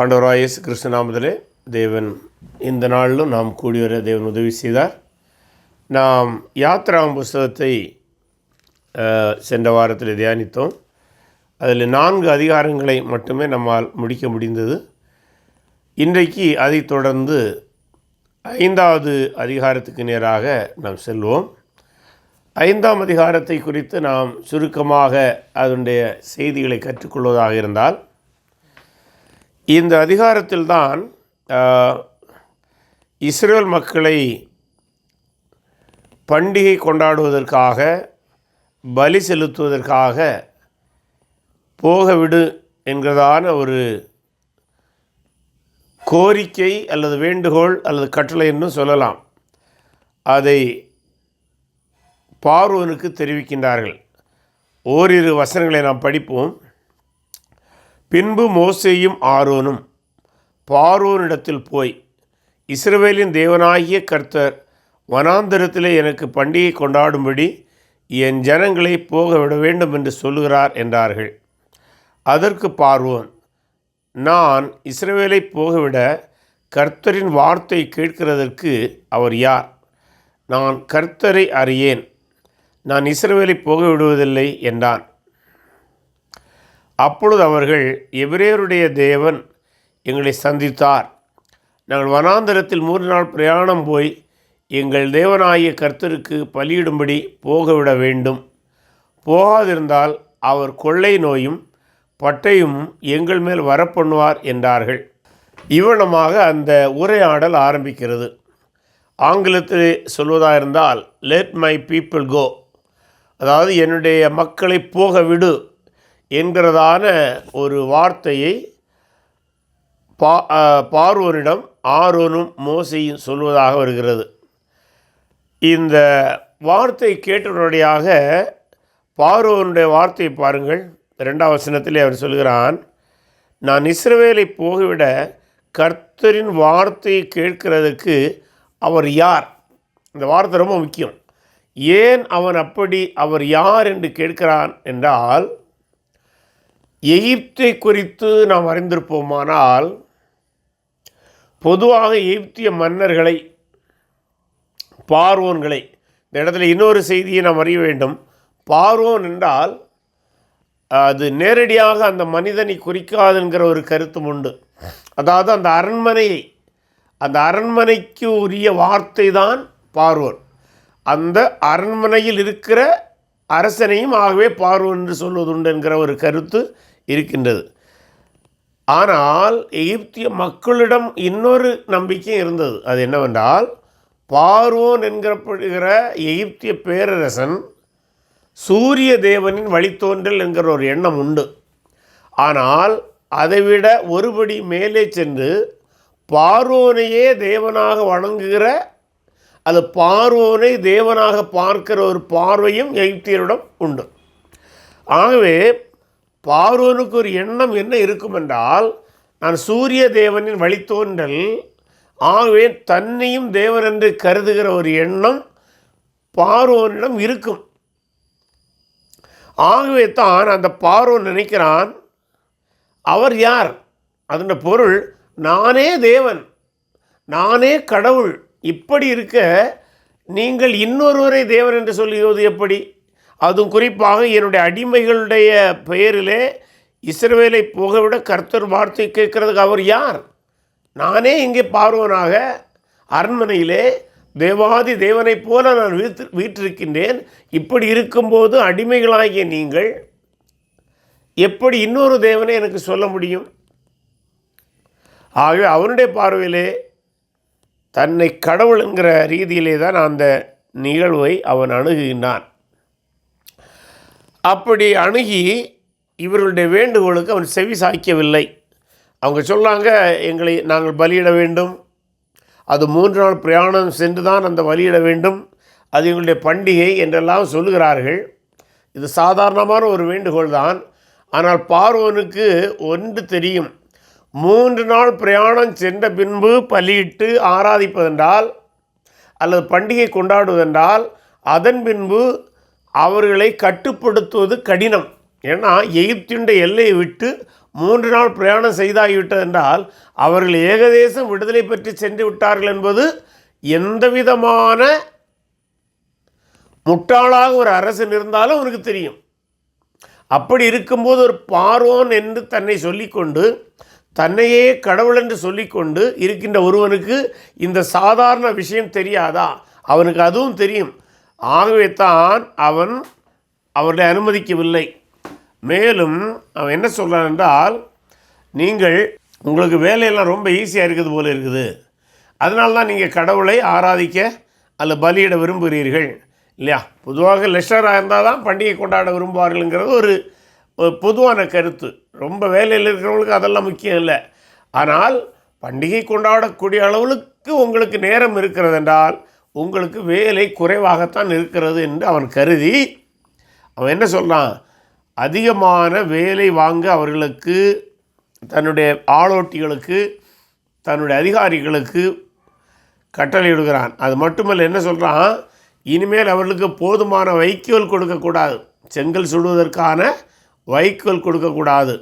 ஆண்டவராயஸ் கிருஷ்ணநாமதிலே தேவன் இந்த நாளிலும் நாம் கூடி வர தேவன் உதவி செய்தார். நாம் யாத்ராம் புஸ்தகத்தை சென்ற வாரத்தில் தியானித்தோம். அதில் நான்கு அதிகாரங்களை மட்டுமே நம்மால் முடிக்க முடிந்தது. இன்றைக்கு அதைத் தொடர்ந்து ஐந்தாவது அதிகாரத்துக்கு நேராக நாம் செல்வோம். ஐந்தாம் அதிகாரத்தை குறித்து நாம் சுருக்கமாக அதனுடைய செய்திகளை கற்றுக்கொள்வதாக இருந்தால் இந்த அதிகாரத்தில்தான் தான் இஸ்ரேல் மக்களை பண்டிகை கொண்டாடுவதற்காக பலி செலுத்துவதற்காக போகவிடு என்கிறதான ஒரு கோரிக்கை அல்லது வேண்டுகோள் அல்லது கட்டளை என்று சொல்லலாம். அதை பார்வோனுக்கு தெரிவிக்கின்றார்கள். ஓரிரு வசனங்களை நாம் படிப்போம். பின்பு மோசேயும் ஆரோனும் பார்வோனிடத்தில் போய் இஸ்ரவேலின் தேவனாகிய கர்த்தர் வனாந்தரத்திலே எனக்கு பண்டிகை கொண்டாடும்படி என் ஜனங்களை போக விட வேண்டும் என்று சொல்லுகிறார் என்றார்கள். அதற்கு பார்வோன் நான் இஸ்ரவேலை போகவிட கர்த்தரின் வார்த்தை கேட்கிறதற்கு அவர் யார்? நான் கர்த்தரை அறியேன். நான் இஸ்ரவேலை போக விடுவதில்லை என்றான். அப்பொழுது அவர்கள் எபிரேயருடைய தேவன் எங்களை சந்தித்தார். நாங்கள் வனாந்தரத்தில் மூன்று நாள் பிரயாணம் போய் எங்கள் தேவனாகிய கர்த்தருக்கு பலியிடும்படி போகவிட வேண்டும். போகாதிருந்தால் அவர் கொள்ளை நோயும் பட்டையும் எங்கள் மேல் வரப்பண்ணுவார் என்றார்கள். இவ்வளமாக அந்த உரையாடல் ஆரம்பிக்கிறது. ஆங்கிலத்தில் சொல்வதாக இருந்தால் லெட் மை பீப்புள் கோ அதாவது என்னுடைய மக்களை போக விடு என்கிறதான ஒரு வார்த்தையை பா பார்வோனிடம் ஆரோனும் மோசையும் சொல்வதாக வருகிறது. இந்த வார்த்தை கேட்டவுடனடியாக பார்வோனுடைய வார்த்தையை பாருங்கள். ரெண்டாம் வசனத்திலே அவர் சொல்கிறான் நான் இஸ்ரவேலை போகவிட கர்த்தரின் வார்த்தையை கேட்கிறதுக்கு அவர் யார்? இந்த வார்த்தை ரொம்ப முக்கியம். ஏன் அவன் அப்படி அவர் யார்? என்று கேட்கிறான் என்றால் எகிப்தை குறித்து நாம் அறிந்திருப்போமானால் பொதுவாக எகிப்திய மன்னர்களை பார்வோன்களை இந்த இடத்துல இன்னொரு செய்தியை நாம் அறிய வேண்டும். பார்வோன் என்றால் அது நேரடியாக அந்த மனிதனை குறிக்காதுங்கிற ஒரு கருத்தும் உண்டு. அதாவது அந்த அரண்மனையை அந்த அரண்மனைக்கு உரிய வார்த்தை தான் பார்வோன். அந்த அரண்மனையில் இருக்கிற அரசனையும் ஆகவே பார்வோன் என்று சொல்வது உண்டு என்கிற ஒரு கருத்து இருக்கின்றது. ஆனால் எகிப்திய மக்களிடம் இன்னொரு நம்பிக்கை இருந்தது. அது என்னவென்றால் பார்வோன் என்கிறப்படுகிற எகிப்திய பேரரசன் சூரிய தேவனின் வழித்தோன்றல் என்கிற ஒரு எண்ணம் உண்டு. ஆனால் அதைவிட ஒருபடி மேலே சென்று பார்வோனையே தேவனாக வணங்குகிற அது பார்வோனை தேவனாக பார்க்கிற ஒரு பார்வையும் எகிப்தியரிடம் உண்டு. ஆகவே பார்வோனுக்கு ஒரு எண்ணம் என்ன இருக்கும் என்றால் நான் சூரிய தேவனின் வழித்தோன்றல் ஆகவே தன்னையும் தேவன் என்று கருதுகிற ஒரு எண்ணம் பார்வோனிடம் இருக்கும். ஆகவே தான் அந்த பார்வோன் நினைக்கிறான் அவர் யார்? அதன் பொருள் நானே தேவன் நானே கடவுள் இப்படி இருக்க நீங்கள் இன்னொருவரை தேவன் என்று சொல்லுவது எப்படி? அதுவும் குறிப்பாக என்னுடைய அடிமைகளுடைய பெயரிலே இஸ்ரவேலை போகவிட கர்த்தர் வார்த்தை கேட்கறதுக்கு அவர் யார்? நானே இங்கே பார்வனாக அரண்மனையிலே தேவாதி தேவனைப் போல நான் வீட்டு வீற்றிருக்கின்றேன். இப்படி இருக்கும்போது அடிமைகளாகிய நீங்கள் எப்படி இன்னொரு தேவனை எனக்கு சொல்ல முடியும்? ஆகவே அவனுடைய பார்வையிலே தன்னை கடவுள் என்கிற ரீதியிலே தான் அந்த நிகழ்வை அவன் அணுகுகின்றான். அப்படி அணுகி இவர்களுடைய வேண்டுகோளுக்கு அவன் செவி சாய்க்கவில்லை. அவங்க சொன்னாங்க எங்களை நாங்கள் பலியிட வேண்டும். அது மூன்று நாள் பிரயாணம் சென்று தான் அந்த பலியிட வேண்டும். அது எங்களுடைய பண்டிகை என்றெல்லாம் சொல்லுகிறார்கள். இது சாதாரணமான ஒரு வேண்டுகோள் தான். ஆனால் பார்வனுக்கு ஒன்று தெரியும். மூன்று நாள் பிரயாணம் சென்ற பின்பு பலியிட்டு ஆராதிப்பதென்றால் அல்லது பண்டிகை கொண்டாடுவதென்றால் அதன் பின்பு அவர்களை கட்டுப்படுத்துவது கடினம். ஏன்னா எகிப்தியுடைய எல்லையை விட்டு மூன்று நாள் பிரயாணம் செய்தாகிவிட்டது என்றால் அவர்கள் ஏகதேசம் விடுதலை பெற்று சென்று விட்டார்கள் என்பது எந்த விதமான முட்டாளாக ஒரு அரசன் இருந்தாலும் அவனுக்கு தெரியும். அப்படி இருக்கும்போது ஒரு பார்வோன் என்று தன்னை சொல்லிக்கொண்டு தன்னையே கடவுள் என்று சொல்லிக்கொண்டு இருக்கின்ற ஒருவனுக்கு இந்த சாதாரண விஷயம் தெரியாதா? அவனுக்கு அதுவும் தெரியும். ஆகவே தான் அவன் அவர்களை அனுமதிக்கவில்லை. மேலும் அவன் என்ன சொல்கிறான் என்றால் நீங்கள் உங்களுக்கு வேலையெல்லாம் ரொம்ப ஈஸியாக இருக்குது போல இருக்குது. அதனால தான் நீங்கள் கடவுளை ஆராதிக்க அல்ல பலியிட விரும்புகிறீர்கள். இல்லையா? பொதுவாக லெஷராக இருந்தால் தான் பண்டிகை கொண்டாட விரும்புவார்கள்ங்கிறது ஒரு பொதுவான கருத்து. ரொம்ப வேலையில் இருக்கிறவங்களுக்கு அதெல்லாம் முக்கியம் இல்லை. ஆனால் பண்டிகை கொண்டாடக்கூடிய அளவுக்கு உங்களுக்கு நேரம் இருக்கிறது என்றால் உங்களுக்கு வேலை குறைவாகத்தான் இருக்கிறது என்று அவன் கருதி அவன் என்ன சொல்கிறான் அதிகமான வேலை வாங்க அவர்களுக்கு தன்னுடைய ஆளோட்டிகளுக்கு தன்னுடைய அதிகாரிகளுக்கு கட்டளையிடுகிறான் அது மட்டுமல்ல என்ன சொல்கிறான் இனிமேல் அவர்களுக்கு போதுமான வைக்கோல் கொடுக்கக்கூடாது. செங்கல் சுடுவதற்கான வைக்கோல் கொடுக்கக்கூடாது.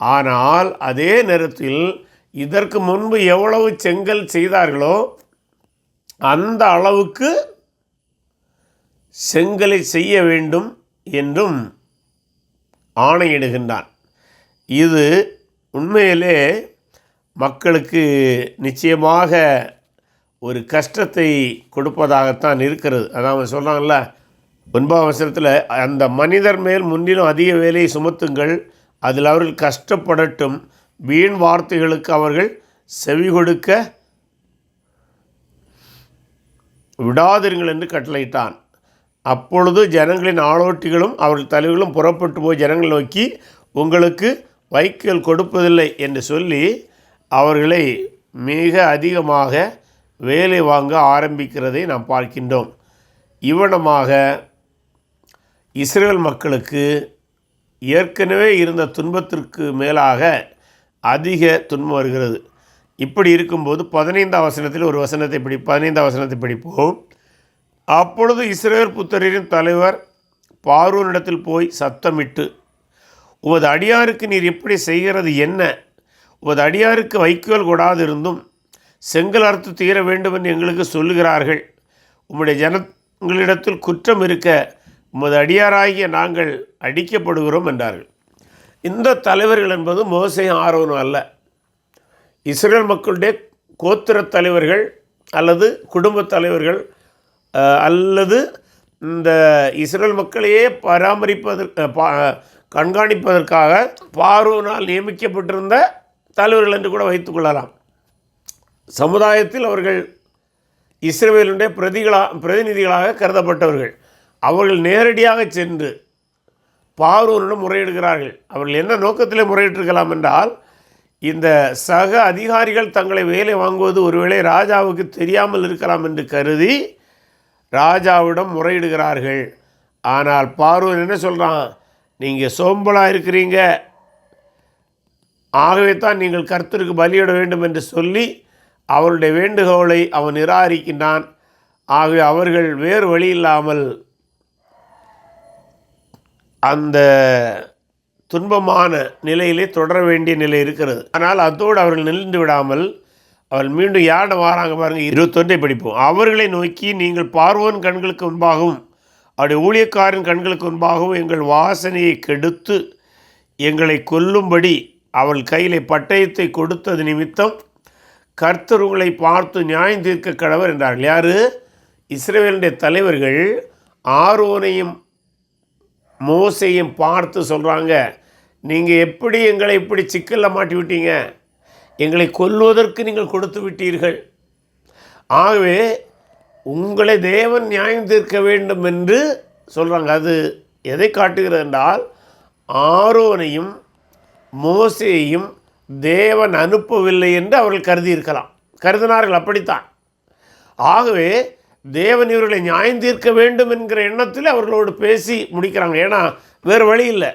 ஆனால் அதே நேரத்தில் இதற்கு முன்பு எவ்வளவு செங்கல் செய்தார்களோ அந்த அளவுக்கு செங்கலை செய்ய வேண்டும் என்றும் ஆணையிடுகின்றான். இது உண்மையிலே மக்களுக்கு நிச்சயமாக ஒரு கஷ்டத்தை கொடுப்பதாகத்தான் இருக்கிறது. அதான் அவன் சொல்கிறாங்கல்ல ஒன்பதாம் அவசரத்தில் அந்த மனிதர் மேல் முன்னிலும் அதிக வேலையை சுமத்துங்கள் அதில் அவர்கள் கஷ்டப்படட்டும். வீண் வார்த்தைகளுக்கு அவர்கள் செவி கொடுக்க விடாதிருங்கள் என்று கட்டளையிட்டான். அப்பொழுது ஜனங்களின் ஆளோட்டிகளும் அவர்கள் தலைவர்களும் புறப்பட்டு போய் ஜனங்களை நோக்கி உங்களுக்கு வைக்கோல் கொடுப்பதில்லை என்று சொல்லி அவர்களை மிக அதிகமாக வேலை வாங்க ஆரம்பிக்கிறதை நாம் பார்க்கின்றோம். இவனமாக இஸ்ரேல் மக்களுக்கு ஏற்கனவே இருந்த துன்பத்திற்கு மேலாக அதிக துன்பம் வருகிறது. இப்படி இருக்கும்போது பதினைந்தாம் வசனத்தில் ஒரு வசனத்தை படி பதினைந்தாம் வசனத்தை படிப்போம். அப்பொழுது இஸ்ரேல் புத்தரின் தலைவர் பார்வனிடத்தில் போய் சத்தமிட்டு உமது அடியாருக்கு நீர் எப்படி செய்கிறது என்ன? உமது அடியாருக்கு வைக்கோல் கொடாதிருந்தும் செங்கல் அறுத்து தீர வேண்டும் என்று எங்களுக்கு சொல்லுகிறார்கள். உம்முடைய ஜனங்களிடத்தில் குற்றம் இருக்க உமது அடியாராகிய நாங்கள் அடிக்கப்படுகிறோம் என்றார்கள். இந்த தலைவர்கள் என்பது மோசையும் ஆர்வம் அல்ல. இஸ்ரேல் மக்களுடைய கோத்திர தலைவர்கள் அல்லது குடும்பத் தலைவர்கள் அல்லது இந்த இஸ்ரேல் மக்களையே பராமரிப்பதற்கு பா கண்காணிப்பதற்காக பார்வோனால் நியமிக்கப்பட்டிருந்த தலைவர்கள் என்று கூட வைத்துக்கொள்ளலாம் சமுதாயத்தில் அவர்கள் இஸ்ரேலுடைய பிரதிகளா பிரதிநிதிகளாக கருதப்பட்டவர்கள். அவர்கள் நேரடியாக சென்று பார்வோனிடம் முறையிடுகிறார்கள். அவர்கள் என்ன நோக்கத்தில் முறையிட்டிருக்கலாம் என்றால் இந்த சக அதிகாரிகள் தங்களை வேலை வாங்குவது ஒருவேளை ராஜாவுக்கு தெரியாமல் இருக்கலாம் என்று கருதி ராஜாவிடம் முறையிடுகிறார்கள். ஆனால் பார்வன் என்ன சொல்கிறான் நீங்கள் சோம்பலாக இருக்கிறீங்க. ஆகவே தான் நீங்கள் கர்த்தருக்கு பலியிட வேண்டும் என்று சொல்லி அவருடைய வேண்டுகோளை அவன் நிராகரிக்கின்றான். ஆகவே அவர்கள் வேறு வழி இல்லாமல் அந்த துன்பமான நிலையிலே தொடர வேண்டிய நிலை இருக்கிறது. ஆனால் அதோடு அவர்கள் நின்று விடாமல் அவள் மீண்டும் யாரிடம் வராங்க பாருங்கள் இருபத்தொன்றை படிப்போம். அவர்களை நோக்கி நீங்கள் பார்வோன் கண்களுக்கு முன்பாகவும் அவருடைய ஊழியக்காரின் கண்களுக்கு முன்பாகவும் எங்கள் வாசனையை கெடுத்து எங்களை கொல்லும்படி அவள் கையிலே பட்டயத்தை கொடுத்தது நிமித்தம் கர்த்தர் உங்களை பார்த்து நியாயம் தீர்க்க கடவர் என்றார்கள். யார்? இஸ்ரேலுடைய தலைவர்கள் ஆர்வனையும் மோசையும் பார்த்து சொல்கிறாங்க நீங்கள் எப்படி எங்களை இப்படி சிக்கலில் மாட்டி விட்டீங்க எங்களை கொல்வதற்கு நீங்கள் கொடுத்து விட்டீர்கள். ஆகவே உங்களை தேவன் நியாயம் தீர்க்க வேண்டும் என்று சொல்கிறாங்க அது எதை காட்டுகிறது என்றால் ஆரோனையும் மோசையையும் தேவன் அனுப்பவில்லை என்று அவர்கள் கருதியிருக்கலாம். கருதினார்கள் அப்படித்தான். ஆகவே தேவன் இவர்களை நியாயம் தீர்க்க வேண்டும் என்கிற எண்ணத்தில் அவர்களோடு பேசி முடிக்கிறாங்க. ஏன்னா வேறு வழி இல்லை.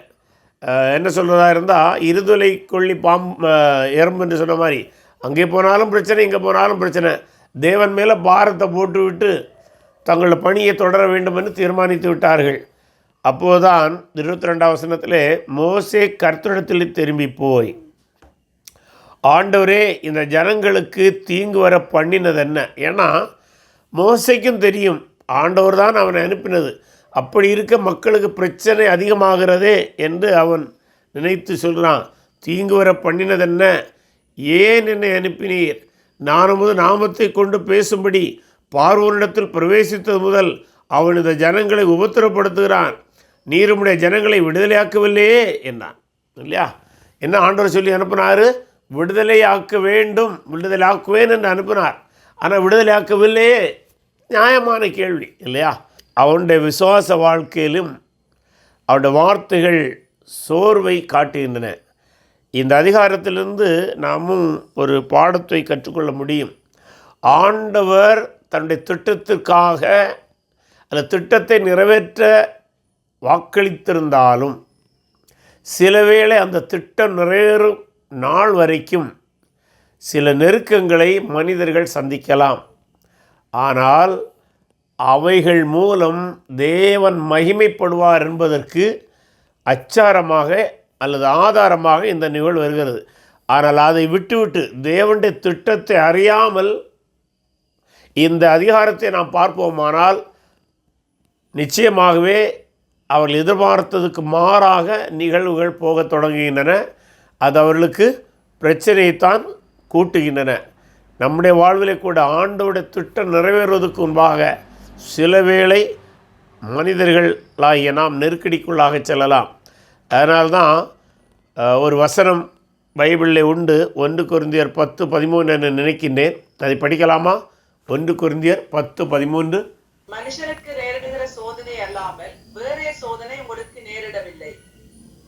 என்ன சொல்கிறதா இருந்தால் இருதலை கொள்ளி பாம் எறும்பு என்று சொன்ன மாதிரி அங்கே போனாலும் பிரச்சனை இங்கே போனாலும் பிரச்சனை. தேவன் மேலே பாரத்தை போட்டுவிட்டு தங்களோட பணியை தொடர வேண்டும் என்று தீர்மானித்து விட்டார்கள். அப்போதுதான் இருபத்தி ரெண்டாம் வசனத்திலே மோசே கர்த்தரிடத்தில் திரும்பி போய் ஆண்டவரே இந்த ஜனங்களுக்கு தீங்கு வர பண்ணினது என்ன ஏன்னா மோசைக்கும் தெரியும் ஆண்டவர் தான் அவனை அனுப்பினது. அப்படி இருக்க மக்களுக்கு பிரச்சனை அதிகமாகிறதே என்று அவன் நினைத்து சொல்கிறான் தீங்கு வர பண்ணினதென்ன? ஏன் என்னை அனுப்பினீர்? நான் முதல் நாமத்தை கொண்டு பேசும்படி பார்வோனிடத்தில் பிரவேசித்தது முதல் அவன் இந்த ஜனங்களை உபத்திரப்படுத்துகிறான். நீருமுடைய ஜனங்களை விடுதலையாக்கவில்லையே என்றான். இல்லையா? என்ன ஆண்டவர் சொல்லி அனுப்பினார்? விடுதலையாக்க வேண்டும் விடுதலையாக்குவேன் என்று அனுப்பினார். ஆனால் விடுதலையாக்கவில்லையே? நியாயமான கேள்வி இல்லையா? அவனுடைய விசுவாச வாழ்க்கையிலும் அவருடைய வார்த்தைகள் சோர்வை காட்டுகின்றன. இந்த அதிகாரத்திலிருந்து நாமும் ஒரு பாடத்தை கற்றுக்கொள்ள முடியும். ஆண்டவர் தன்னுடைய திட்டத்திற்காக அந்த திட்டத்தை நிறைவேற்ற வாக்களித்திருந்தாலும் சில வேளை அந்த திட்டம் நிறைவேறும் நாள் வரைக்கும் சில நெருக்கங்களை மனிதர்கள் சந்திக்கலாம். ஆனால் அவைகள் மூலம் தேவன் மகிமைப்படுவார் என்பதற்கு அச்சாரமாக அல்லது ஆதாரமாக இந்த நிகழ்வு வருகிறது. ஆனால் அதை விட்டுவிட்டு தேவனுடைய திட்டத்தை அறியாமல் இந்த அதிகாரத்தை நாம் பார்ப்போமானால் நிச்சயமாகவே அவர்கள் எதிர்பார்த்ததுக்கு மாறாக நிகழ்வுகள் போகத் தொடங்குகின்றன. அது அவர்களுக்கு பிரச்சனையைத்தான் கூட்டுகின்றன. நம்முடைய வாழ்விலே கூட ஆண்டோடைய திட்டம் நிறைவேறுவதற்கு முன்பாக சில வேளை மனிதர்களாகிய நாம் நெருக்கடிக்குள்ளாக செல்லலாம். அதனால்தான் ஒரு வசனம் பைபிளில் உண்டு. ஒன்று குருந்தியர் பத்து பதிமூன்று என்று நினைக்கின்றேன். அதை படிக்கலாமா? ஒன்று குருந்தியர் பத்து பதிமூன்று. மனுஷருக்கு நேரிடுகிற சோதனை அல்லாமல் வேறே சோதனை உங்களுக்கு நேரிடவில்லை.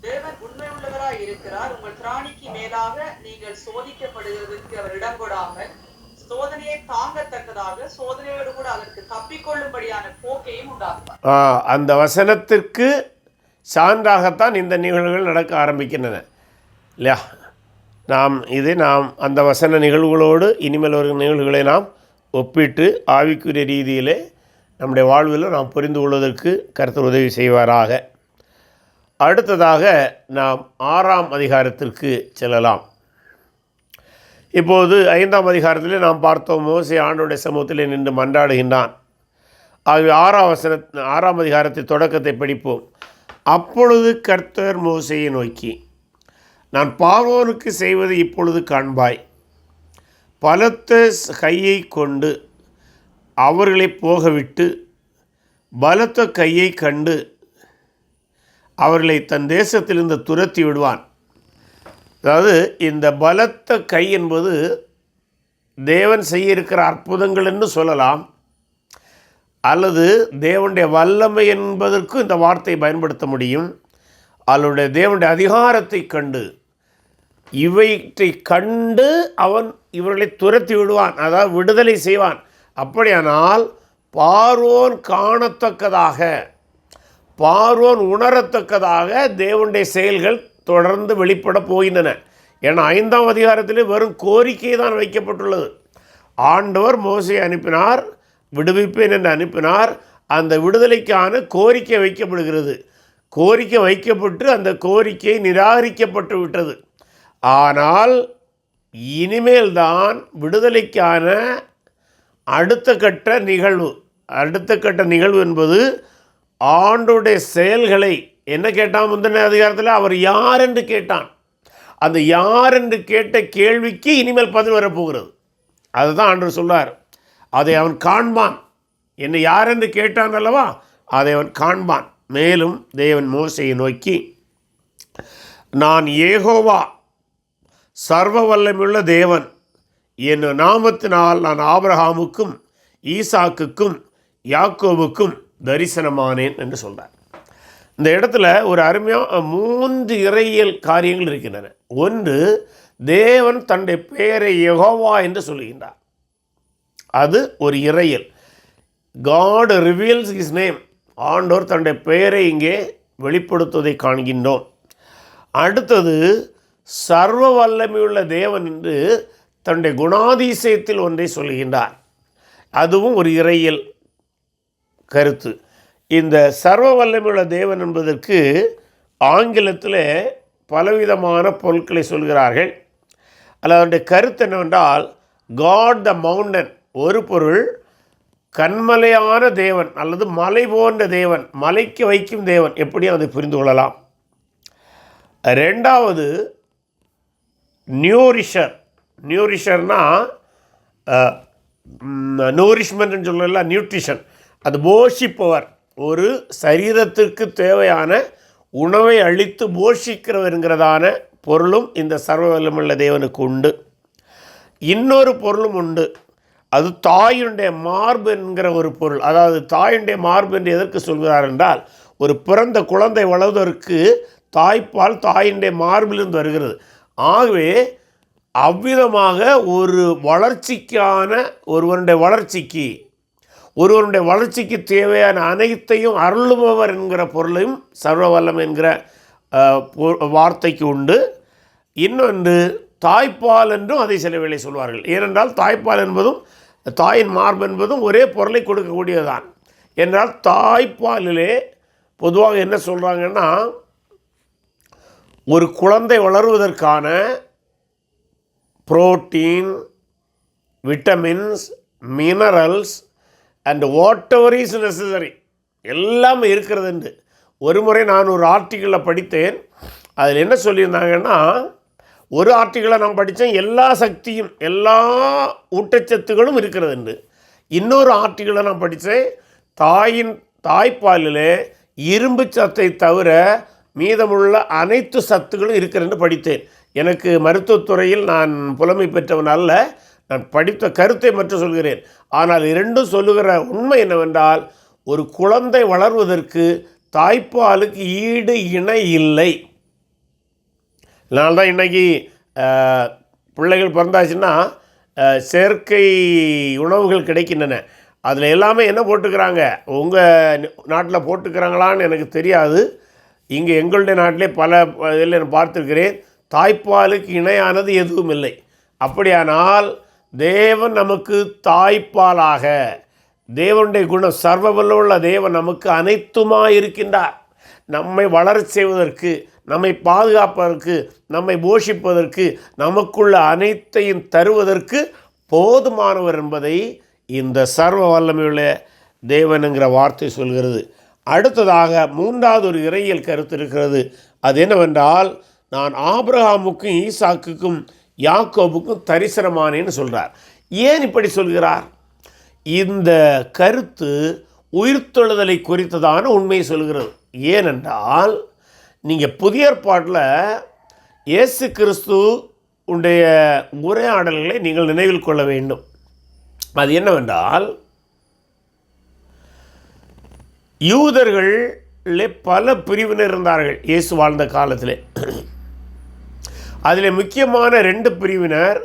தேவன் உண்மை உள்ளவராய் இருக்கிறார். உங்கள் திராணிக்கு மேலாக நீங்கள் சோதிக்கப்படுகிறதற்கு அவர் இடம் கொடாமல் சோதனையை தாங்கத்தக்கதாக சோதனையோடு கூட அதற்கு தப்பிக்கொள்ளும்படியான போக்கையும் உண்டாக்குவார். ஆ, அந்த வசனத்திற்கு சான்றாகத்தான் இந்த நிகழ்வுகள் நடக்க ஆரம்பிக்கின்றன. இல்லையா நாம் இதை நாம் அந்த வசன நிகழ்வுகளோடு இனிமேல் வரும் நிகழ்வுகளை நாம் ஒப்பிட்டு ஆவிக்குரிய ரீதியிலே நம்முடைய வாழ்வில் நாம் புரிந்து கொள்வதற்கு கருத்து உதவி செய்வாராக. அடுத்ததாக நாம் ஆறாம் அதிகாரத்திற்கு செல்லலாம். இப்போது ஐந்தாம் அதிகாரத்திலே நாம் பார்த்தோம் மோசை ஆண்டோடைய சமூகத்திலே நின்று மன்றாடுகின்றான். ஆகவே ஆறாம் வசன ஆறாம் அதிகாரத்தின் தொடக்கத்தை படிப்போம். அப்பொழுது கர்த்தர் மோசையை நோக்கி நான் பார்வோனுக்கு செய்வது இப்பொழுது காண்பாய். பலத்த கையை கொண்டு அவர்களை போகவிட்டு பலத்த கையை கண்டு அவர்களை தன் தேசத்திலிருந்து துரத்தி விடுவான். அதாவது இந்த பலத்த கை என்பது தேவன் செய்ய இருக்கிற அற்புதங்கள் என்று சொல்லலாம். அல்லது தேவனுடைய வல்லமை என்பதற்கும் இந்த வார்த்தையை பயன்படுத்த முடியும். அவளுடைய தேவனுடைய அதிகாரத்தை கண்டு இவற்றை கண்டு அவன் இவர்களை துரத்தி விடுவான் அதாவது விடுதலை செய்வான். அப்படியானால் பார்வோன் காணத்தக்கதாக பார்வோன் உணரத்தக்கதாக தேவனுடைய செயல்கள் தொடர்ந்து வெளிப்பட போகின்றன. ஏன்னா ஐந்தாம் அதிகாரத்திலே வெறும் கோரிக்கை தான் வைக்கப்பட்டுள்ளது. ஆண்டவர் மோசையை அனுப்பினார் விடுவிப்பேன் என்று அனுப்பினார். அந்த விடுதலைக்கான கோரிக்கை வைக்கப்படுகிறது. கோரிக்கை வைக்கப்பட்டு அந்த கோரிக்கை நிராகரிக்கப்பட்டு விட்டது. ஆனால் இனிமேல் தான் விடுதலைக்கான அடுத்த கட்ட நிகழ்வு அடுத்த கட்ட நிகழ்வு என்பது ஆண்டுடைய செயல்களை என்ன கேட்டான் முந்தின அதிகாரத்தில்? அவர் யார் என்று கேட்டான். அந்த யார் என்று கேட்ட கேள்விக்கு இனிமேல் பதில் வரப்போகிறது. அதுதான் ஆண்டு சொல்கிறார் அதை அவன் காண்பான். என்னை யார் என்று கேட்டான் அல்லவா? அதை அவன் காண்பான். மேலும் தேவன் மோசையை நோக்கி நான் ஏகோவா சர்வ வல்லமையுள்ள தேவன். என் நாமத்தினால் நான் ஆபிரகாமுக்கும் ஈசாக்குக்கும் யாக்கோவுக்கும் தரிசனமானேன் என்று சொல்கிறார் இந்த இடத்துல ஒரு அருமையாக மூன்று இறையியல் காரியங்கள் இருக்கின்றன. ஒன்று தேவன் தன்னுடைய பெயரை யகோவா என்று சொல்லுகின்றார். அது ஒரு இறையல் காட் ரிவீல்ஸ் இஸ் நேம் ஆண்டோர் தன்னுடைய பெயரை இங்கே வெளிப்படுத்துவதை காண்கின்றோம். அடுத்தது சர்வ வல்லமையுள்ள தேவன் என்று தன்னுடைய குணாதிசயத்தில் ஒன்றை சொல்கின்றார் அதுவும் ஒரு இறையல் கருத்து. இந்த சர்வ வல்லமையுள்ள தேவன் என்பதற்கு ஆங்கிலத்தில் பலவிதமான பொருட்களை சொல்கிறார்கள். அல்ல அதனுடைய கருத்து என்னவென்றால் காட் த மவுண்டன் ஒரு பொருள் கண்மலையான தேவன் அல்லது மலை போன்ற தேவன் மலைக்கு வைக்கும் தேவன் எப்படி அதை புரிந்து கொள்ளலாம்? ரெண்டாவது நியூரிஷர் நியூரிஷர்னா நூரிஷ்மெண்ட்னு சொல்லலாம் நியூட்ரிஷன் அது போஷிப்பவர். ஒரு சரீரத்திற்கு தேவையான உணவை அளித்து போஷிக்கிறவருங்கிறதான பொருளும் இந்த சர்வ வல்லமுள்ள தேவனுக்கு உண்டு. இன்னொரு பொருளும் உண்டு. அது தாயுடைய மார்பு என்கிற ஒரு பொருள். அதாவது தாயுடைய மார்பு என்று எதற்கு சொல்கிறார் என்றால் ஒரு பிறந்த குழந்தை வளர்வதற்கு தாய்ப்பால் தாயினுடைய மார்பிலிருந்து வருகிறது. ஆகவே அவ்விதமாக ஒரு வளர்ச்சிக்கான ஒருவனுடைய வளர்ச்சிக்கு ஒருவருடைய வளர்ச்சிக்கு தேவையான அனைத்தையும் அருளுபவர் என்கிற பொருளையும் சர்வவல்லம் என்கிற பொ- வார்த்தைக்கு உண்டு. இன்னொன்று தாய்ப்பால் என்றும் அதை சில வேளை சொல்வார்கள். ஏனென்றால் தாய்ப்பால் என்பதும் தாயின் மார்பு என்பதும் ஒரே பொருளை கொடுக்கக்கூடியதுதான். என்றால் தாய்ப்பாலிலே பொதுவாக என்ன சொல்கிறாங்கன்னா ஒரு குழந்தை வளருவதற்கான protein vitamins minerals and whatever is necessary எல்லாம் இருக்கிறதுண்டு ஒரு முறை நான் ஒரு ஆர்டிக்கிளில் படித்தேன். அதில் என்ன சொல்லியிருந்தாங்கன்னா ஒரு ஆர்டிக்கிளை நான் படித்தேன் எல்லா சக்தியும் எல்லா ஊட்டச்சத்துகளும் இருக்கிறதுண்டு இன்னொரு ஆர்டிக்கிளை நான் படித்தேன் தாயின் தாய்ப்பாலிலே இரும்பு சத்தை தவிர மீதமுள்ள அனைத்து சத்துகளும் இருக்கிறதுன்னு படித்தேன். எனக்கு மருத்துவத்துறையில் நான் புலமை பெற்றவன் அல்ல. நான் படித்த கருத்தை மட்டும் சொல்கிறேன். ஆனால் இரண்டும் சொல்லுகிற உண்மை என்னவென்றால் ஒரு குழந்தை வளர்வதற்கு தாய்ப்பாலுக்கு ஈடு இணை இல்லை. இதனால தான் இன்றைக்கி பிள்ளைகள் பிறந்தாச்சுன்னா செயற்கை உணவுகள் கிடைக்கின்றன. அதில் எல்லாமே என்ன போட்டுக்கிறாங்க? உங்கள் நாட்டில் போட்டுக்கிறாங்களான்னு எனக்கு தெரியாது. இங்கே எங்களுடைய நாட்டிலே பல இதில் நான் பார்த்துருக்கிறேன். தாய்ப்பாலுக்கு இணையானது எதுவும் இல்லை. அப்படியானால் தேவன் நமக்கு தாய்ப்பாலாக. தேவனுடைய குணம் சர்வவல்லுள்ள தேவன் நமக்கு அனைத்துமாக இருக்கின்றார் நம்மை வளரச் செய்வதற்கு நம்மை பாதுகாப்பதற்கு நம்மை போஷிப்பதற்கு நமக்குள்ள அனைத்தையும் தருவதற்கு போதுமானவர் என்பதை இந்த சர்வ வல்லமையுள்ள தேவனுங்கிற வார்த்தை சொல்கிறது. அடுத்ததாக மூன்றாவது ஒரு இறையியல் கருத்து இருக்கிறது. அது என்னவென்றால் நான் ஆபிரகாமுக்கும் ஈசாக்குக்கும் யாக்கோபுக்கும் தரிசனமானேன்னு சொல்கிறார் ஏன் இப்படி சொல்கிறார்? இந்த கருத்து உயிர்த்தெழுதலை குறித்ததான உண்மையை சொல்கிறது. ஏனென்றால் நீங்கள் புதிய ஏற்பாட்டில் இயேசு கிறிஸ்து உடைய உரையாடல்களை நீங்கள் நினைவில் கொள்ள வேண்டும். அது என்னவென்றால் யூதர்களில் பல பிரிவினர் இருந்தார்கள் இயேசு வாழ்ந்த காலத்திலே. அதில் முக்கியமான ரெண்டு பிரிவினர்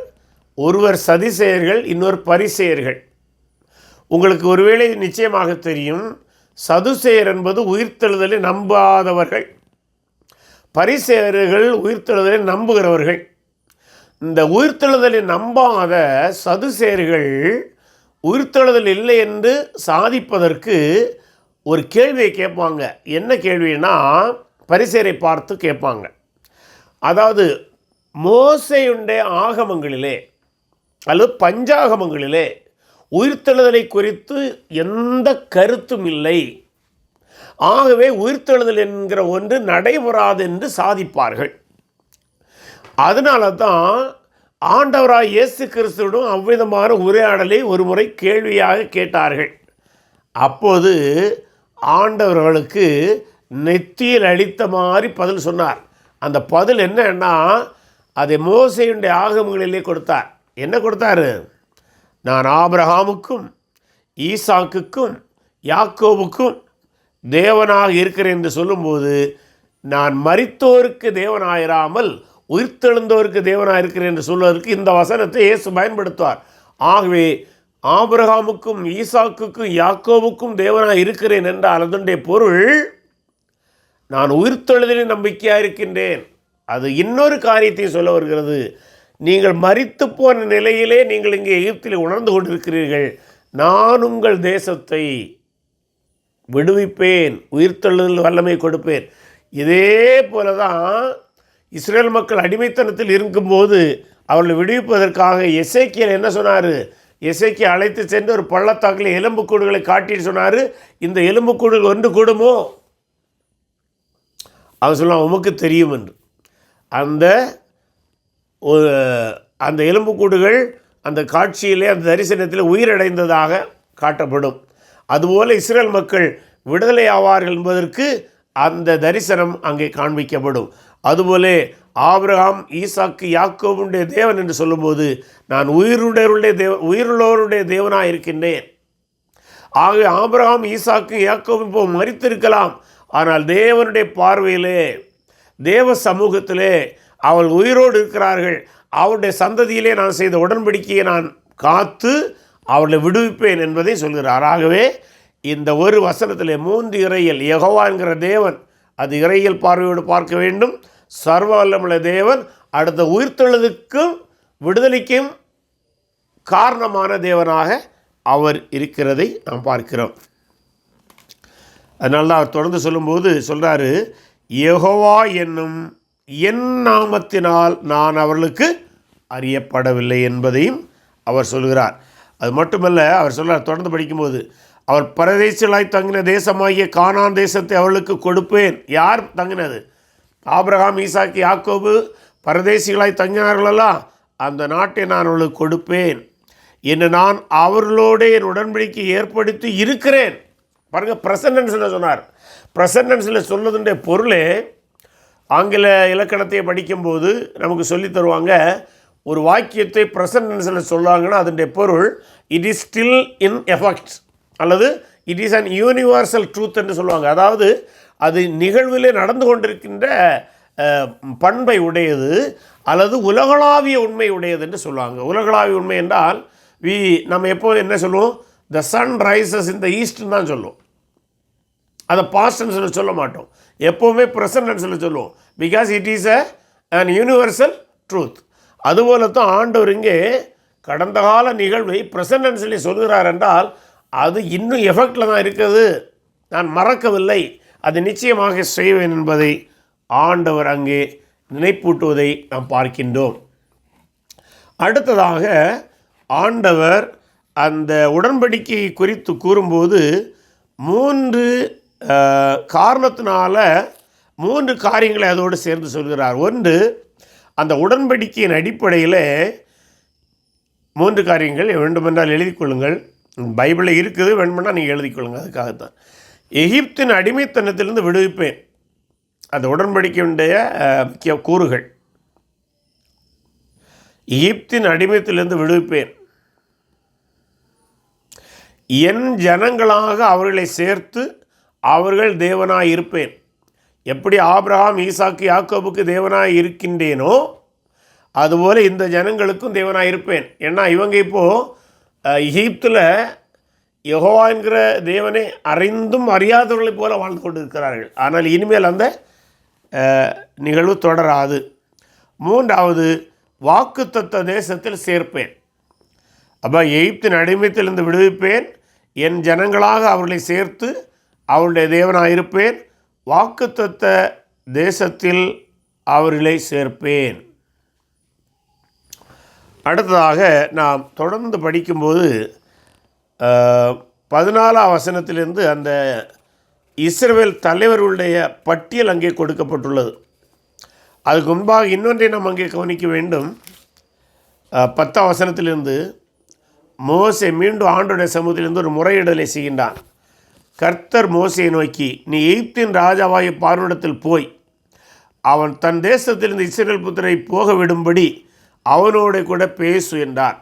ஒருவர் சதிசெயர்கள் இன்னொரு பரிசெயர்கள். உங்களுக்கு ஒருவேளை நிச்சயமாக தெரியும் சதுசெயர் என்பது உயிர்த்தெழுதலை நம்பாதவர்கள். பரிசேயர்கள் உயிர்த்தெழுதலை நம்புகிறவர்கள். இந்த உயிர்த்தெழுதலை நம்பாத சதுசேர்கள் உயிர்த்தெழுதல் இல்லை என்று சாதிப்பதற்கு ஒரு கேள்வியை கேட்பாங்க. என்ன கேள்வினா பரிசேரை பார்த்து கேட்பாங்க. அதாவது மோசையுடைய ஆகமங்களிலே அல்லது பஞ்சாகமங்களிலே உயிர்த்தெழுதலை குறித்து எந்த கருத்தும் இல்லை. ஆகவே உயிர்த்தெழுதல் என்கிற ஒன்று நடைபெறாது என்று சாதிப்பார்கள். அதனால தான் ஆண்டவராய் இயேசு கிறிஸ்துவிடம் அவ்விதமான உரையாடலை ஒரு முறை கேள்வியாக கேட்டார்கள். அப்போது ஆண்டவர்களுக்கு நெத்தியில் அளித்த மாதிரி பதில் சொன்னார். அந்த பதில் என்னன்னா அதை மோசையுடைய ஆகமங்களிலே கொடுத்தார். என்ன கொடுத்தாரு? நான் ஆபிரகாமுக்கும் ஈசாக்குக்கும் யாக்கோவுக்கும் தேவனாக இருக்கிறேன் என்று சொல்லும்போது நான் மறித்தோருக்கு தேவனாயிராமல் உயிர்த்தெழுந்தோருக்கு தேவனாக இருக்கிறேன் என்று சொல்வதற்கு இந்த வசனத்தை இயேசு பயன்படுத்துவார். ஆகவே ஆபிரகாமுக்கும் ஈசாக்குக்கும் யாக்கோவுக்கும் தேவனாக இருக்கிறேன் என்றால் அதனுடைய பொருள் நான் உயிர்த்தெழுதலில் நம்பிக்கையாக இருக்கின்றேன் அது இன்னொரு காரியத்தை சொல்ல வருகிறது. நீங்கள் மறித்து போன நிலையிலே நீங்கள் இங்கே எகிப்தில் உணர்ந்து கொண்டிருக்கிறீர்கள். நான் உங்கள் தேசத்தை விடுவிப்பேன் உயிர்த்தெழுதல் வல்லமை கொடுப்பேன். இதே போல தான் இஸ்ரேல் மக்கள் அடிமைத்தனத்தில் இருக்கும்போது அவர்களை விடுவிப்பதற்காக எசேக்கியல் என்ன சொன்னார்? இசைக்கு அழைத்து சென்று ஒரு பள்ளத்தாக்கில் எலும்புக்கூடுகளை காட்டிட்டு சொன்னார். இந்த எலும்புக்கூடுகள் ஒன்று கூடுமோ? அவர் சொல்லுவான் உமக்கு தெரியும் என்று. அந்த ஒரு அந்த எலும்புக்கூடுகள் அந்த காட்சியிலே அந்த தரிசனத்தில் உயிரடைந்ததாக காட்டப்படும். அதுபோல் இஸ்ரேல் மக்கள் விடுதலை ஆவார்கள் என்பதற்கு அந்த தரிசனம் அங்கே காண்பிக்கப்படும். அதுபோலே ஆபிரகாம் ஈசாக்கு யாக்கோவுடைய தேவன் என்று சொல்லும்போது நான் உயிருடைய தேவ உயிருள்ளவருடைய தேவனாக இருக்கின்றேன். ஆகவே ஆபிரகாம் ஈசாக்கு யாக்கோவும் இப்போ மறித்திருக்கலாம் ஆனால் தேவனுடைய பார்வையிலே தேவ சமூகத்திலே அவள் உயிரோடு இருக்கிறார்கள். அவருடைய சந்ததியிலே நான் செய்த உடன்படிக்கையை நான் காத்து அவளை விடுவிப்பேன் என்பதை சொல்கிறார். ஆகவே இந்த ஒரு வசனத்தில் மூன்று இறையல் யகோவான்கிற தேவன் அது இறையல் பார்வையோடு பார்க்க வேண்டும். சர்வ வல்லமுள்ள தேவன் அடுத்த உயிர்த்தெழுதுக்கும் விடுதலைக்கும் காரணமான தேவனாக அவர் இருக்கிறதை நாம் பார்க்கிறோம். அதனால தான் அவர் தொடர்ந்து சொல்லும்போது சொல்கிறாரு யெகோவா என்னும் என் நாமத்தினால் நான் அவர்களுக்கு அறியப்படவில்லை என்பதையும் அவர் சொல்கிறார். அது மட்டுமல்ல அவர் சொல்கிறார் தொடர்ந்து படிக்கும்போது அவர் பரதேசிகளாய் தங்கின தேசமாகிய கானான் தேசத்தை அவர்களுக்கு கொடுப்பேன். யார் தங்கினது? ஆபிரகாம் ஈசாக்கு யாக்கோபு பரதேசிகளாய் தங்கினார்களா அந்த நாட்டை நான் அவர்களுக்கு கொடுப்பேன் என்று நான் அவர்களோடு என் உடன்படிக்கை ஏற்படுத்தி இருக்கிறேன். பாருங்கள் ப்ரெசன்டென்ஸில் சொன்னார். ப்ரெசன்டென்ஸில் சொன்னதுடைய பொருளே ஆங்கில இலக்கணத்தை படிக்கும்போது நமக்கு சொல்லி தருவாங்க ஒரு வாக்கியத்தை ப்ரெசன்டென்ஸில் சொல்லுவாங்கன்னா அதனுடைய பொருள் it is still in effect அல்லது it is an universal truth என்று சொல்லுவாங்க. அதாவது அது நிகழ்விலே நடந்து கொண்டிருக்கின்ற பண்பை உடையது அல்லது உலகளாவிய உண்மை உடையது என்று சொல்லுவாங்க. உலகளாவிய உண்மை என்றால் வி நம்ம எப்போ என்ன சொல்லுவோம்? த சன் ரைசஸ் இந்த ஈஸ்ட்னு தான் சொல்லுவோம். அதை பாஸ்ட் சொல்ல மாட்டோம். எப்போவுமே ப்ரெசன்ட் டென்ஸில் சொல்லுவோம். Because it is a and universal truth அதுபோல தான் ஆண்டவர் இங்கே கடந்த கால நிகழ்வை ப்ரெசன்ட்னு சொல்லி சொல்கிறார் என்றால் அது இன்னும் எஃபெக்டில் தான் இருக்குது. நான் மறக்கவில்லை. அது நிச்சயமாக செய்வேன் என்பதை ஆண்டவர் அங்கே நினைப்பூட்டுவதை நாம் பார்க்கின்றோம். அடுத்ததாக ஆண்டவர் அந்த உடன்படிக்கையை குறித்து கூறும்போது மூன்று காரணத்தினால மூன்று காரியங்களை அதோடு சேர்ந்து சொல்கிறார். ஒன்று அந்த உடன்படிக்கையின் அடிப்படையில் மூன்று காரியங்கள் வேண்டுமென்றால் எழுதிக் கொள்ளுங்கள். பைபிளில் இருக்குது வேண்டுமென்றால் நீங்கள் எழுதிக் கொள்ளுங்கள். அதுக்காகத்தான். எகிப்தின் அடிமைத்தனத்திலிருந்து விடுவிப்பேன். அந்த உடன்படிக்கையுடைய முக்கிய கூறுகள். எகிப்தின் அடிமைத்திலிருந்து விடுவிப்பேன். என் ஜனங்களாக அவர்களை சேர்த்து அவர்கள் தேவனாய் இருப்பேன். எப்படி ஆப்ரஹாம் ஈசாக்கு யாக்கோபுக்கு தேவனாய் இருக்கின்றேனோ அதுபோல் இந்த ஜனங்களுக்கும் தேவனாக இருப்பேன். ஏன்னா இவங்க இப்போது எகிப்தில் யகோவா என்கிற தேவனை அறிந்தும் அறியாதவர்களைப் போல வாழ்ந்து கொண்டு இருக்கிறார்கள் ஆனால் இனிமேல் அந்த நிகழ்வு தொடராது. மூன்றாவது வாக்குத்தத்த தேசத்தில் சேர்ப்பேன். அப்போ எகிப்தின் அடிமைத்திலிருந்து விடுவிப்பேன். என் ஜனங்களாக அவர்களை சேர்த்து அவருடைய தேவனாக இருப்பேன் வாக்குத்தத்த தேசத்தில் அவர்களை சேர்ப்பேன். அடுத்ததாக நாம் தொடர்ந்து படிக்கும்போது பதினாலாம் வசனத்திலிருந்து அந்த இஸ்ரேல் தலைவர்களுடைய பட்டியல் அங்கே கொடுக்கப்பட்டுள்ளது. அதுக்கு முன்பாக இன்னொன்றை நாம் அங்கே கவனிக்க வேண்டும். பத்தாம் வசனத்திலிருந்து மோசை மீண்டும் ஆண்டுடைய சமூகத்திலிருந்து ஒரு முறையிடலை செய்கின்றான். கர்த்தர் மோசையை நோக்கி நீ எகிப்தின் ராஜாவாய பார்வனிடத்தில் போய் அவன் தன் தேசத்திலிருந்து இஸ்ரேல் புத்திரை போக விடும்படி அவனோடு கூட பேசு என்றார்.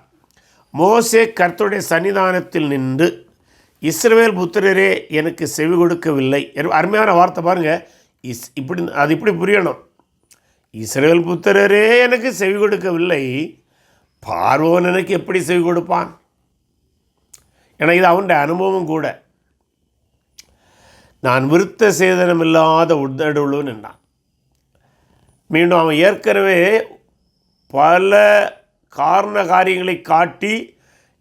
மோசே கர்த்தருடைய சன்னிதானத்தில் நின்று இஸ்ரவேல் புத்திரரே எனக்கு செவி கொடுக்கவில்லை. அருமையான வார்த்தை பாருங்கள் இஸ் இப்படி அது இப்படி புரியணும். இஸ்ரேல் புத்திரரே எனக்கு செவி கொடுக்கவில்லை. பார்வோன் எனக்கு எப்படி செவி கொடுப்பான்? ஏன்னா இது அவனுடைய அனுபவம் கூட. நான் விருத்த சேதனம் இல்லாத உடலுன்னு என்றான் மீண்டும் அவன் ஏற்கனவே பல காரண காரியங்களை காட்டி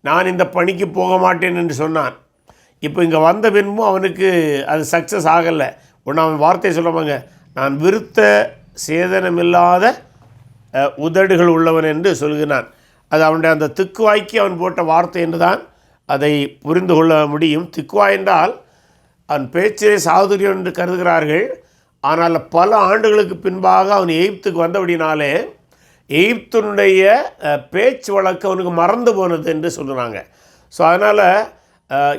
நான் இந்த பணிக்கு போக மாட்டேன் என்று சொன்னான். இப்போ இங்கே வந்த பின்பும் அவனுக்கு அது சக்ஸஸ் ஆகலை. ஒன்று அவன் வார்த்தை சொல்லுவாங்க நான் விருத்த சேதனமில்லாத உதடுகள் உள்ளவன் என்று சொல்கிறான். அது அவனுடைய அந்த திக்குவாய்க்கு அவன் போட்ட வார்த்தை என்று தான் அதை புரிந்து கொள்ள முடியும். திக்குவாய் என்றால் அவன் பேச்சிலே சாதுரியம் என்று கருதுகிறார்கள். ஆனால் பல ஆண்டுகளுக்கு பின்பாக அவன் எகிப்துக்கு வந்தபடினாலே எகிப்தினுடைய பேச்சு வழக்கு அவனுக்கு மறந்து போனது என்று சொல்கிறாங்க ஸோ அதனால்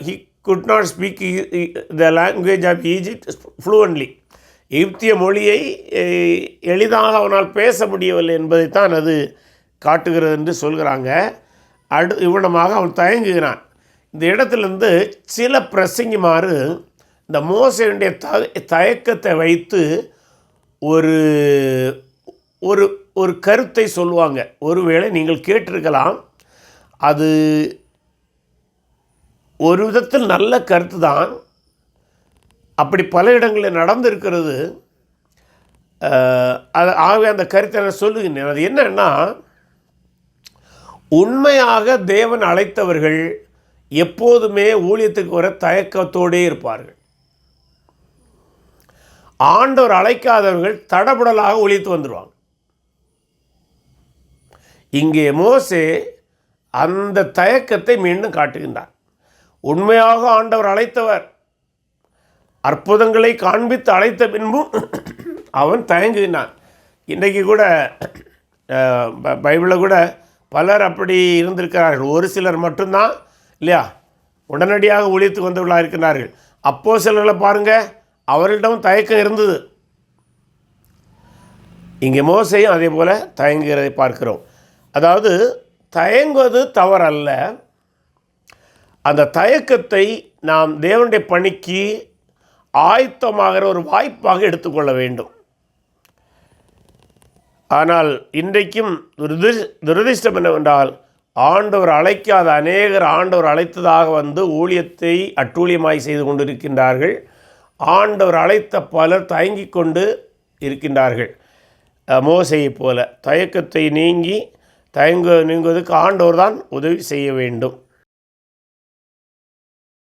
he could not speak the language of Egypt fluently எகிப்திய மொழியை எளிதாக அவனால் பேச முடியவில்லை என்பதைத்தான் அது காட்டுகிறது என்று சொல்கிறாங்க. அடு இவ்விடமாக அவன் தயங்குகிறான். இந்த இடத்துலேருந்து சில பிரசங்கிமாறு இந்த மோசையினுடைய த தயக்கத்தை வைத்து ஒரு ஒரு ஒரு கருத்தை சொல்லுவாங்க. ஒருவேளை நீங்கள் கேட்டிருக்கலாம் அது ஒரு விதத்தில் நல்ல கருத்து தான் அப்படி பல இடங்களில் நடந்திருக்கிறது. அது ஆகவே அந்த கருத்தை நான் சொல்லுகின்றேன். அது என்னன்னா உண்மையாக தேவன் அழைத்தவர்கள் எப்போதுமே ஊழியத்துக்கு வர தயக்கத்தோடே இருப்பார்கள். ஆண்டவர் அழைக்காதவர்கள் தடபுடலாக ஒழித்து வந்துடுவாங்க இங்கே மோசே அந்த தயக்கத்தை மீண்டும் காட்டுகின்றார். உண்மையாக ஆண்டவர் அழைத்தவர் அற்புதங்களை காண்பித்து அழைத்த பின்பும் அவன் தயங்குகின்றான். இன்றைக்கு கூட ப- பைபிளில் கூட பலர் அப்படி இருந்திருக்கிறார்கள். ஒரு சிலர் மட்டும்தான் இல்லையா? உடனடியாக ஒழித்து வந்தவர்களாக இருக்கிறார்கள் அப்போ சிலர்களை பாருங்கள் அவர்களிடம் தயக்கம் இருந்தது. இங்கே மோசையும் அதே போல் தயங்குகிறதை பார்க்கிறோம். அதாவது தயங்குவது தவறல்ல. அந்த தயக்கத்தை நாம் தேவனுடைய பணிக்கு ஆயத்தமாகிற ஒரு வாய்ப்பாக எடுத்துக்கொள்ள வேண்டும். ஆனால் இன்றைக்கும் துரதி துரதிர்ஷ்டம் என்னவென்றால் ஆண்டவர் அழைக்காத அநேகர் ஆண்டவர் அழைத்ததாக வந்து ஊழியத்தை அட்டூழியமாய் செய்து கொண்டிருக்கின்றார்கள். ஆண்டவர் அழைத்த பலர் தயங்கி கொண்டு இருக்கின்றார்கள். மோசையை மோசையைப் போல தயக்கத்தை நீங்கி தயங்க நீங்குவதற்கு ஆண்டவர் தான் உதவி செய்ய வேண்டும்.